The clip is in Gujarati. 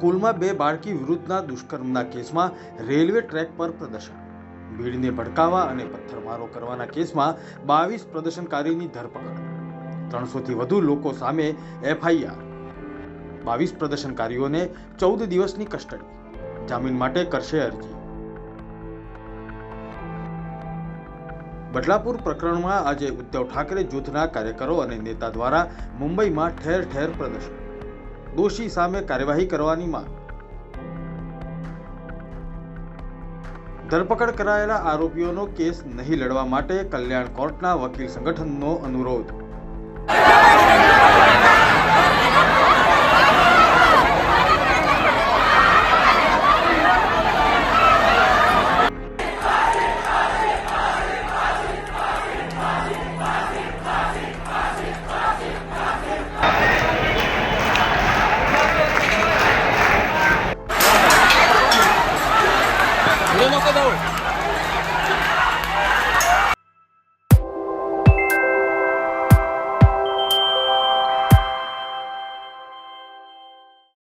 ભુજમાં બે બાળકી વિરુદ્ધના દુષ્કર્મના કેસમાં રેલવે ટ્રેક પર પ્રદર્શન. ભીડને ભડકાવા અને પથ્થરમારો કરવાના કેસમાં બાવીસ પ્રદર્શનકારીની ધરપકડ. ત્રણસોથી વધુ લોકો સામે એફઆઈઆર. બાવીસ પ્રદર્શનકારીઓને ચૌદ દિવસની કસ્ટડી. જામીન માટે કરશે અરજી. બદલાપુર પ્રકરણમાં આજે ઉદ્ધવ ઠાકરે જૂથના કાર્યકરો અને નેતા દ્વારા મુંબઈમાં ઠેર ઠેર પ્રદર્શન. દોષી સામે કાર્યવાહી કરવાની માંગ. ધરપકડ કરાયેલા આરોપીઓનો કેસ નહીં લડવા માટે કલ્યાણ કોર્ટના વકીલ સંગઠનનો અનુરોધ. uma cada um.